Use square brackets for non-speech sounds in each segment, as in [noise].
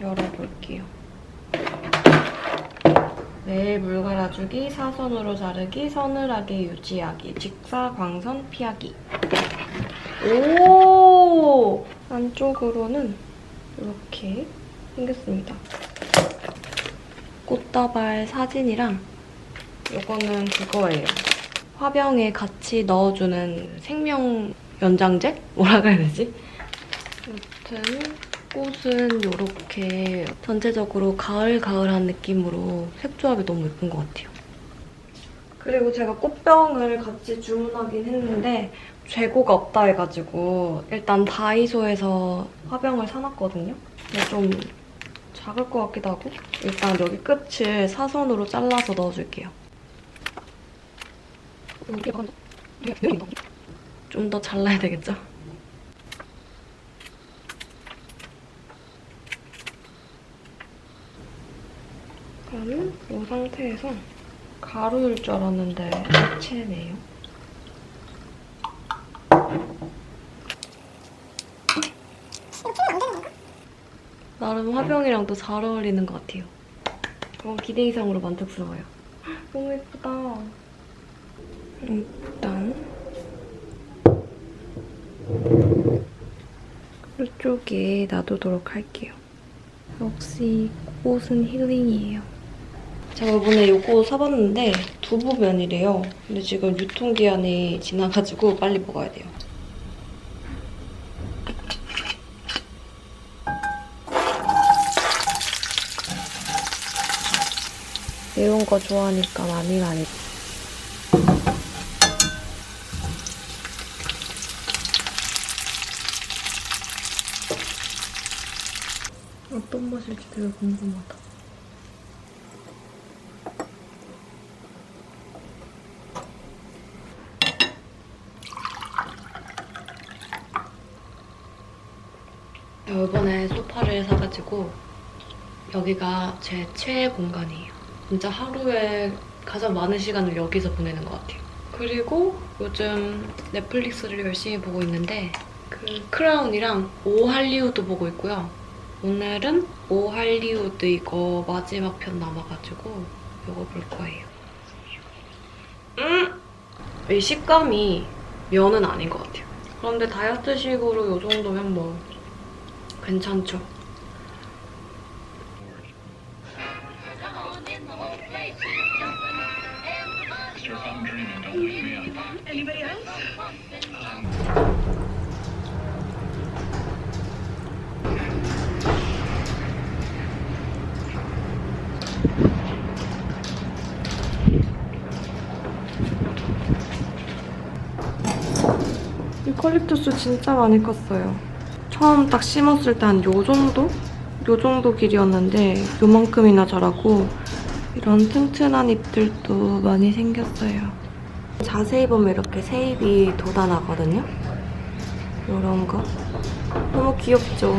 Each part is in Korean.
열어볼게요. 매일 물 갈아주기, 사선으로 자르기, 서늘하게 유지하기, 직사광선 피하기. 오! 안쪽으로는 이렇게 생겼습니다. 꽃다발 사진이랑 이거는 그거예요. 화병에 같이 넣어주는 생명 연장제? 뭐라 그래야 되지? 여튼 꽃은 이렇게 전체적으로 가을가을한 느낌으로 색 조합이 너무 예쁜 것 같아요. 그리고 제가 꽃병을 같이 주문하긴 했는데 재고가 없다 해가지고 일단 다이소에서 화병을 사놨거든요. 근데 좀 작을 것 같기도 하고 일단 여기 끝을 사선으로 잘라서 넣어줄게요. 좀 더 잘라야 되겠죠? 그러면 이 상태에서 가루일 줄 알았는데 액체네요. 나름 화병이랑 또 잘 어울리는 것 같아요. 어, 기대 이상으로 만족스러워요. [gasps] 너무 예쁘다. 일단 이쪽에 놔두도록 할게요. 역시 꽃은 힐링이에요. 제가 이번에 이거 사봤는데 두부면이래요. 근데 지금 유통기한이 지나가지고 빨리 먹어야 돼요. 매운 거 좋아하니까 많이 많이. 어떤 맛일지 되게 궁금하다. 저 이번에 소파를 사가지고 여기가 제 최애 공간이에요. 진짜 하루에 가장 많은 시간을 여기서 보내는 것 같아요. 그리고 요즘 넷플릭스를 열심히 보고 있는데 그 크라운이랑 오 할리우드 보고 있고요. 오늘은 오 할리우드 이거 마지막 편 남아가지고 이거 볼 거예요. 음! 이 식감이 면은 아닌 것 같아요. 그런데 다이어트식으로 이 정도면 뭐 괜찮죠. 유칼립투스 진짜 많이 컸어요. 처음 딱 심었을 때 한 요 정도? 요 정도 길이었는데 요만큼이나 자라고 이런 튼튼한 잎들도 많이 생겼어요. 자세히 보면 이렇게 새잎이 돋아나거든요. 이런 거. 너무 귀엽죠?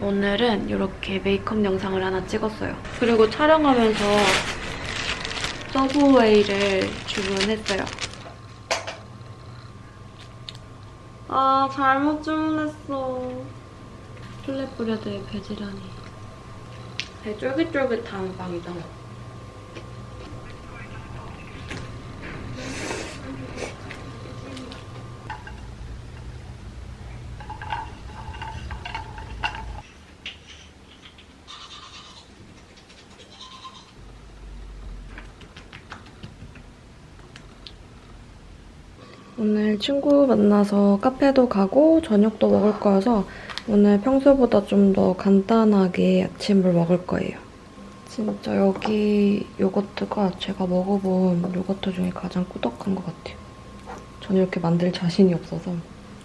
오늘은 이렇게 메이크업 영상을 하나 찍었어요. 그리고 촬영하면서 서브웨이를 주문했어요. 아, 잘못 주문했어. 플랫브레드의 베지라니. 되게 쫄깃쫄깃한 빵이다. 오늘 친구 만나서 카페도 가고 저녁도 먹을 거여서 오늘 평소보다 좀 더 간단하게 아침을 먹을 거예요. 진짜 여기 요거트가 제가 먹어본 요거트 중에 가장 꾸덕한 것 같아요. 저는 이렇게 만들 자신이 없어서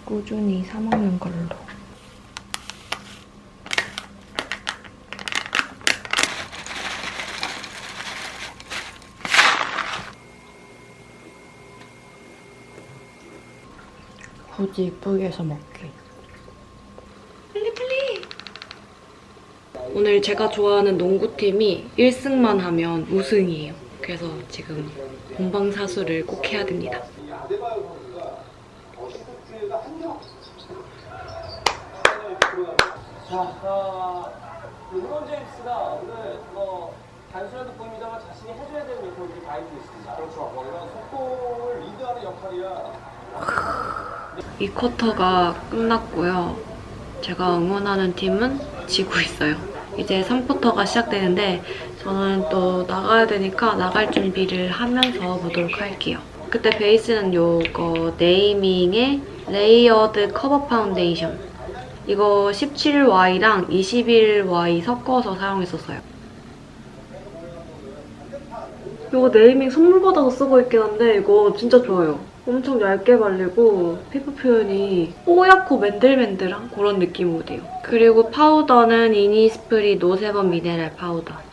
꾸준히 사 먹는 걸로. 굳이 이쁘게 해서 먹기. 빨리 빨리! 오늘 제가 좋아하는 농구팀이 1승만 하면 우승이에요. 그래서 지금 본방 사수를 꼭 해야 됩니다. 자, 어, 르브론 제임스가 오늘 뭐 단순해도 보입니다만 자신이 해줘야 되는 역할이 다 해주고 있습니다. 그렇죠. 뭐 이런 속공을 리드하는 역할이야. [laughs] 이 쿼터가 끝났고요. 제가 응원하는 팀은 지고 있어요. 이제 3쿼터가 시작되는데 저는 또 나가야 되니까 나갈 준비를 하면서 보도록 할게요. 그때 베이스는 요거 네이밍의 레이어드 커버 파운데이션 이거 17Y랑 21Y 섞어서 사용했었어요. 이거 네이밍 선물 받아서 쓰고 있긴 한데 이거 진짜 좋아요. 엄청 얇게 발리고 피부 표현이 뽀얗고 맨들맨들한 그런 느낌으로 돼요. 그리고 파우더는 이니스프리 노세범 미네랄 파우더.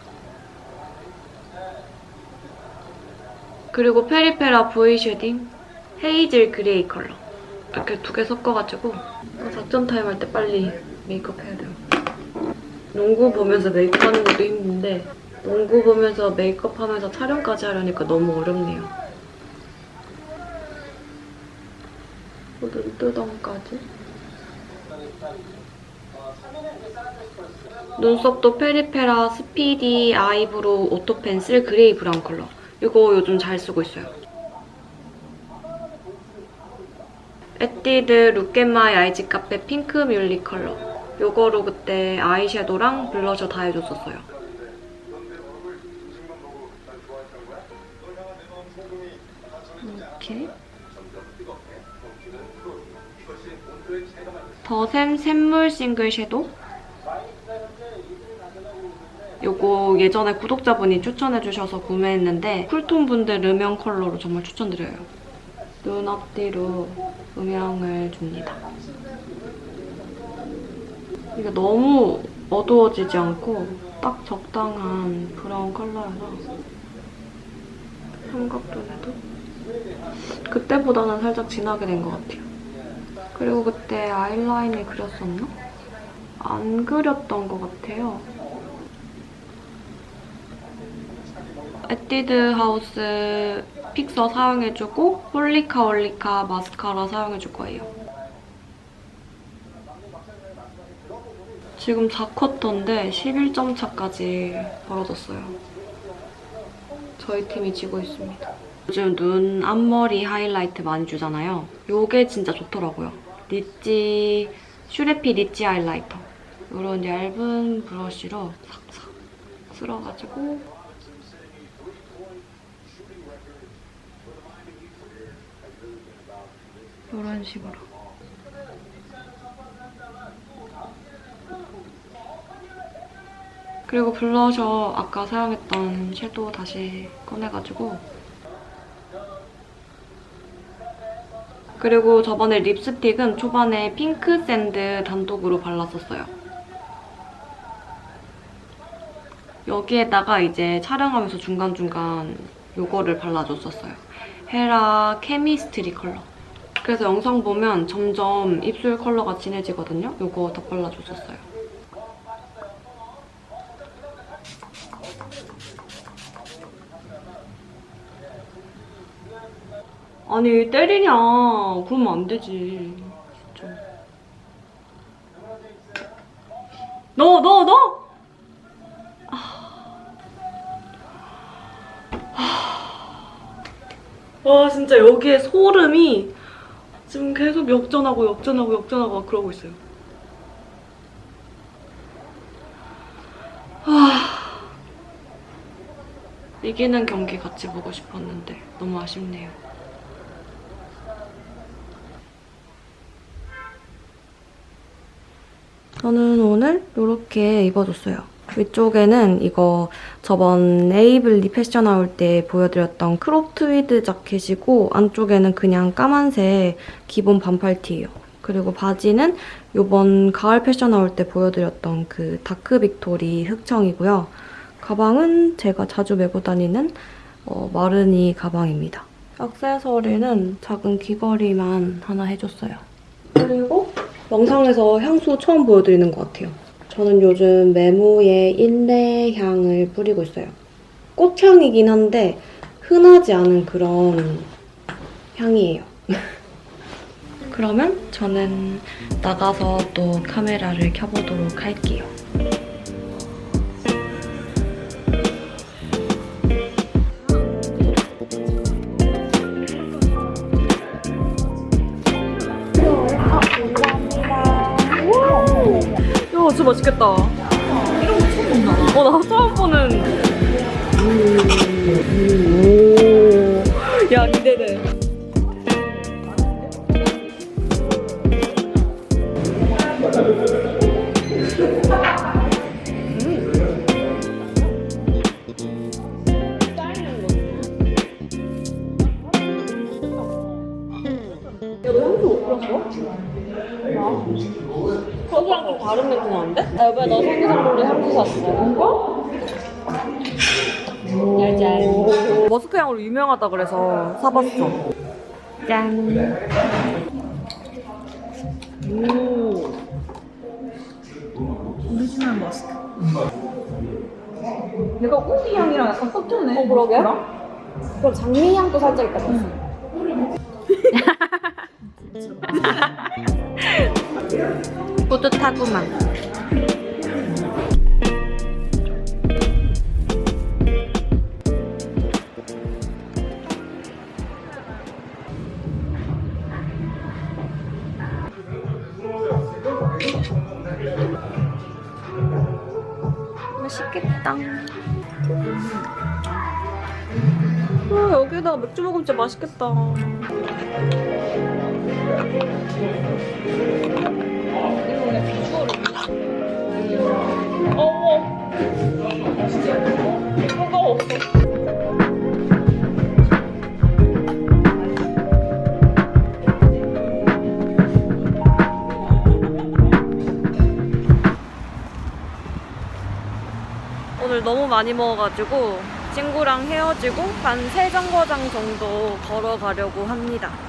그리고 페리페라 보이 쉐딩 헤이즐 그레이 컬러. 이렇게 두 개 섞어가지고 작전 타임 할 때 빨리 메이크업 해야 돼요. 농구 보면서 메이크업 하는 것도 힘든데 농구 보면서 메이크업 하면서 촬영까지 하려니까 너무 어렵네요. 눈두덩까지. 눈썹도 페리페라 스피디 아이브로우 오토 펜슬 그레이 브라운 컬러. 이거 요즘 잘 쓰고 있어요. 에뛰드 룩앤마이 아이즈 카페 핑크 뮬리 컬러. 요거로 그때 아이섀도랑 블러셔 다 해줬었어요. 더샘 샘물 싱글 섀도우. 요거 예전에 구독자분이 추천해주셔서 구매했는데 쿨톤 분들 음영 컬러로 정말 추천드려요. 눈 앞뒤로 음영을 줍니다. 이게 너무 어두워지지 않고 딱 적당한 브라운 컬러여서 삼각존에도 그때보다는 살짝 진하게 된 것 같아요. 그리고 그때 아이라인을 그렸었나? 안 그렸던 것 같아요. 에뛰드 하우스 픽서 사용해주고 홀리카 홀리카 마스카라 사용해줄 거예요. 지금 4쿼터인데 11점 차까지 벌어졌어요. 저희 팀이 지고 있습니다. 요즘 눈, 앞머리 하이라이트 많이 주잖아요. 요게 진짜 좋더라고요. 리치, 슈레피 리치 하이라이터. 이런 얇은 브러쉬로 싹싹 쓸어가지고 이런 식으로. 그리고 블러셔 아까 사용했던 섀도우 다시 꺼내가지고 그리고 저번에 립스틱은 초반에 핑크 샌드 단독으로 발랐었어요. 여기에다가 이제 촬영하면서 중간중간 요거를 발라줬었어요. 헤라 케미스트리 컬러. 그래서 영상 보면 점점 입술 컬러가 진해지거든요. 요거 더 발라줬었어요. 아니 때리냐. 그러면 안 되지. 진짜. 너 너 너! 와 진짜 여기에 소름이 지금 계속 역전하고 역전하고 역전하고 막 그러고 있어요. 아. 이기는 경기 같이 보고 싶었는데 너무 아쉽네요 저는 오늘 이렇게 입어줬어요. 위쪽에는 이거 저번 에이블리 패션 나올 때 보여드렸던 크롭 트위드 자켓이고 안쪽에는 그냥 까만색 기본 반팔티예요. 그리고 바지는 이번 가을 패션 나올 때 보여드렸던 그 다크 빅토리 흑청이고요. 가방은 제가 자주 메고 다니는 어, 마르니 가방입니다. 액세서리는 작은 귀걸이만 하나 해줬어요. 그리고 영상에서 향수 처음 보여드리는 것 같아요. 저는 요즘 메모에 인내 향을 뿌리고 있어요. 꽃향이긴 한데 흔하지 않은 그런 향이에요. 그러면 저는 나가서 또 카메라를 켜보도록 할게요. 진짜 맛있겠다. 이런 거 처음 본다. 어, 나 처음 보는. 오. 야, 기대돼. 좀 다른 냄새 나는데? 나 이번에 너 생일 선물로 향수 샀어. 뭔가? 짤짤. 머스크 향으로 유명하다 그래서 사봤어. 짠. 오. 오리지널 머스크. 내가 우디 향이랑 약간 섞였네. 어, 그러게. 그럼 장미 향도 살짝 있다. [laughs] [laughs] [laughs] 뿌듯하구만. 맛있겠다. 아, 여기다가 맥주 먹으면 진짜 맛있겠다. 오늘 너무 많이 먹어가지고 친구랑 헤어지고 한 세 정거장 정도 걸어가려고 합니다.